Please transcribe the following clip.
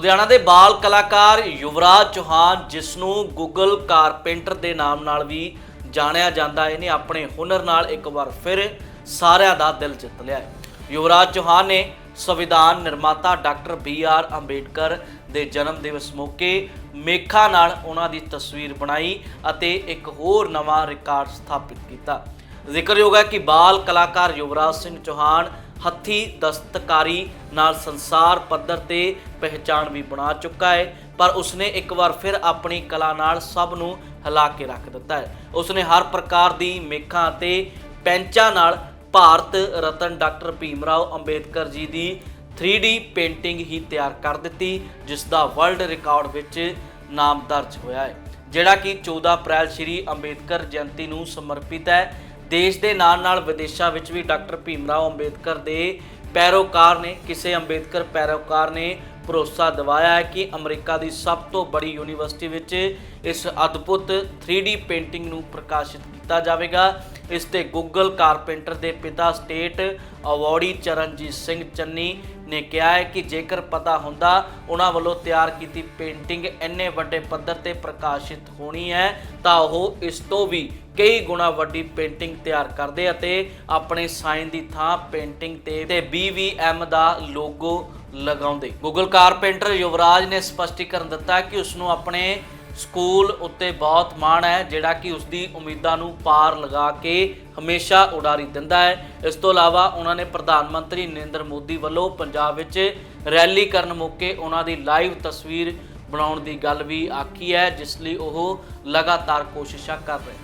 ਲੁਧਿਆਣਾ ਦੇ ਬਾਲ ਕਲਾਕਾਰ ਯੁਵਰਾਜ ਚੌਹਾਨ ਜਿਸ ਨੂੰ ਗੂਗਲ ਕਾਰਪੈਂਟਰ ਦੇ ਨਾਮ ਨਾਲ ਵੀ ਜਾਣਿਆ ਜਾਂਦਾ ਹੈ, ਇਹਨੇ ਆਪਣੇ ਹੁਨਰ ਨਾਲ ਇੱਕ ਵਾਰ ਫਿਰ ਸਾਰਿਆਂ ਦਾ ਦਿਲ ਜਿੱਤ ਲਿਆ ਯੁਵਰਾਜ ਚੌਹਾਨ ਨੇ ਸੰਵਿਧਾਨ ਨਿਰਮਾਤਾ ਡਾਕਟਰ ਬੀ ਆਰ ਅੰਬੇਡਕਰ ਦੇ ਜਨਮ ਦਿਵਸ ਮੌਕੇ ਮੇਖਾ ਨਾਲ ਉਹਨਾਂ ਦੀ ਤਸਵੀਰ ਬਣਾਈ ਅਤੇ ਇੱਕ ਹੋਰ ਨਵਾਂ ਰਿਕਾਰਡ ਸਥਾਪਿਤ ਕੀਤਾ। ਜ਼ਿਕਰਯੋਗ ਹੈ ਕਿ ਬਾਲ ਕਲਾਕਾਰ ਯੁਵਰਾਜ ਸਿੰਘ ਚੌਹਾਨ ਹੱਥੀ ਦਸਤਕਾਰੀ ਨਾਲ ਸੰਸਾਰ ਪੱਧਰ ਤੇ ਪਹਿਚਾਣ ਵੀ ਬਣਾ ਚੁੱਕਾ ਹੈ, ਪਰ ਉਸਨੇ ਇੱਕ ਵਾਰ ਫਿਰ ਆਪਣੀ ਕਲਾ ਨਾਲ ਸਭ ਨੂੰ ਹਿਲਾ ਕੇ ਰੱਖ ਦਿੱਤਾ ਹੈ। ਉਸਨੇ ਹਰ ਪ੍ਰਕਾਰ ਦੀ ਮੇਖਾਂ ਅਤੇ ਪੈਂਚਾਂ ਨਾਲ ਭਾਰਤ ਰਤਨ ਡਾਕਟਰ ਭੀਮ ਰਾਓ ਅੰਬੇਦਕਰ ਜੀ ਦੀ 3D ਪੇਂਟਿੰਗ ਹੀ ਤਿਆਰ ਕਰ ਦਿੱਤੀ, ਜਿਸ ਦਾ ਵਰਲਡ ਰਿਕਾਰਡ ਵਿੱਚ ਨਾਮ ਦਰਜ ਹੋਇਆ ਹੈ, ਜਿਹੜਾ ਕਿ 14 ਅਪ੍ਰੈਲ ਸ਼੍ਰੀ ਅੰਬੇਦਕਰ ਜਯੰਤੀ ਨੂੰ ਸਮਰਪਿਤ ਹੈ। ਦੇਸ਼ ਦੇ ਨਾਲ ਨਾਲ ਵਿਦੇਸ਼ਾਂ ਵਿੱਚ ਵੀ ਡਾਕਟਰ ਭੀਮ ਰਾਓ ਅੰਬੇਦਕਰ ਦੇ ਪੈਰੋਕਾਰ ਨੇ, ਕਿਸੇ ਅੰਬੇਦਕਰ ਪੈਰੋਕਾਰ ਨੇ ਭਰੋਸਾ ਦਿਵਾਇਆ ਹੈ ਕਿ ਅਮਰੀਕਾ ਦੀ ਸਭ ਤੋਂ ਬੜੀ ਯੂਨੀਵਰਸਿਟੀ ਵਿੱਚ ਇਸ ਅਦਭੁਤ 3D ਪੇਂਟਿੰਗ ਨੂੰ ਪ੍ਰਕਾਸ਼ਿਤ ਕੀਤਾ ਜਾਵੇਗਾ। ਇਸ ਤੇ ਗੂਗਲ ਕਾਰਪੈਂਟਰ ਦੇ ਪਿਤਾ ਸਟੇਟ ਅਵਾਰਡੀ ਚਰਨਜੀਤ ਸਿੰਘ ਚੰਨੀ ਨੇ ਕਿਹਾ ਹੈ ਕਿ ਜੇਕਰ ਪਤਾ ਹੁੰਦਾ, ਉਹਨਾਂ ਵੱਲੋਂ ਤਿਆਰ ਕੀਤੀ ਪੇਂਟਿੰਗ ਇੰਨੇ ਵੱਡੇ ਪੱਧਰ ਤੇ ਪ੍ਰਕਾਸ਼ਿਤ ਹੋਣੀ ਹੈ, ਤਾਂ ਉਹ ਇਸ ਤੋਂ ਵੀ ਕਈ ਗੁਣਾ ਵੱਡੀ ਪੇਂਟਿੰਗ ਤਿਆਰ ਕਰਦੇ ਅਤੇ ਆਪਣੇ ਸਾਈਨ ਦੀ ਥਾਂ ਪੇਂਟਿੰਗ ਤੇ ਤੇ BVM ਦਾ ਲੋਗੋ ਲਗਾਉਂਦੇ। ਗੂਗਲ ਕਾਰਪੈਂਟਰ ਯੁਵਰਾਜ ਨੇ ਸਪਸ਼ਟੀਕਰਨ ਦਿੱਤਾ ਕਿ ਉਸ ਨੂੰ ਆਪਣੇ ਸਕੂਲ ਉੱਤੇ ਬਹੁਤ ਮਾਣ ਹੈ, ਜਿਹੜਾ ਕਿ ਉਸ ਦੀ ਉਮੀਦਾਂ ਨੂੰ ਪਾਰ ਲਗਾ ਕੇ ਹਮੇਸ਼ਾ ਉਡਾਰੀ ਦਿੰਦਾ ਹੈ। ਇਸ ਤੋਂ ਇਲਾਵਾ ਉਹਨਾਂ ਨੇ ਪ੍ਰਧਾਨ ਮੰਤਰੀ ਨਰਿੰਦਰ ਮੋਦੀ ਵੱਲੋਂ ਪੰਜਾਬ ਵਿੱਚ ਰੈਲੀ ਕਰਨ ਮੌਕੇ ਉਹਨਾਂ ਦੀ ਲਾਈਵ ਤਸਵੀਰ ਬਣਾਉਣ ਦੀ ਗੱਲ ਵੀ ਆਖੀ ਹੈ, ਜਿਸ ਲਈ ਉਹ ਲਗਾਤਾਰ ਕੋਸ਼ਿਸ਼ਾਂ ਕਰ ਰਹੇ